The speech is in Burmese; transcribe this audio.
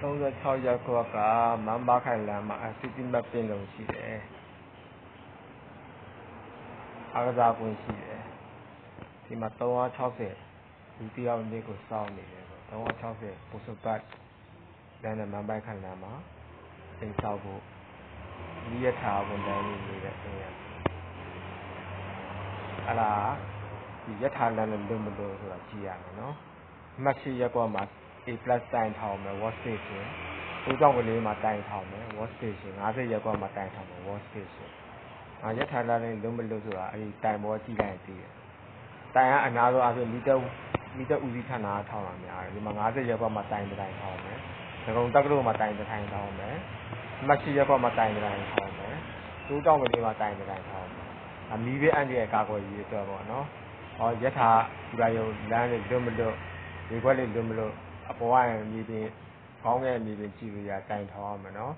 36ရပ်ကွက်ကမန်းဘာခိုင်လမ်းမှာစီတီမတ်ပင်လုံးရှိတယ်အားကစားကွင်းရှိတယ်ဒီမှာ360လူတယောက်နေ့ကိုစောင့်နေတယ်360ပိုစပတ်လမ်းနဲ့မန်းဘာခိုင်လမ်းမှာအိမ်ဆောက်ဖို့ဒီရထားဝန်တန်းနေနေတဲ့အိမ်ရအဲ့ဒါဒီရထားလမ်းနဲ့လွတ်မလို့ဆိုတာကြည့်ရမယ်နော်အမှတ်ရှိရက်ကွက်မှာ A+ တိုင်ထောင်မယ် work station တိုးကြောင်ကလေးမှာတိုင်ထောင်မယ် work station 50ရက်ကွက်မှာတိုင်ထောင်မယ် work station အာရထားလာတဲ့လုံးမလို့ဆိုတာအဲဒီတိုင်ပေါ်ကြည့်လိုက်ရင်သိတယ်တိုင်ကအနာဆုံးအဖြစ်မီတာမီတာဦးစီးဌာနထောင်တာများတယ်ဒီမှာ50ရက်ကွက်မှာတိုင်တိုင်ထောင်မယ်ဒဂုံတက္ကသိုလ်မှာတိုင်တိုင်ထောင်မယ်မချီရက်ကွက်မှာတိုင်တိုင်ထောင်မယ်တိုးကြောင်ကလေးမှာတိုင်တိုင်ထောင်မယ်အမီးဘေးအန်ဒီရဲ့ကာကွယ်ရေးအတွက်ပေါ့နော်ဟောရထားဒီပါရုံလမ်းလေးလွတ်မလွတ်ဒီခွက်လေးလွတ်မလွတ် အပေါ်ကမြေပြင်ကောင်းတဲ့မြေပြင်ကြည့်လို့ရတိုင်ထောင်ရမယ်နော်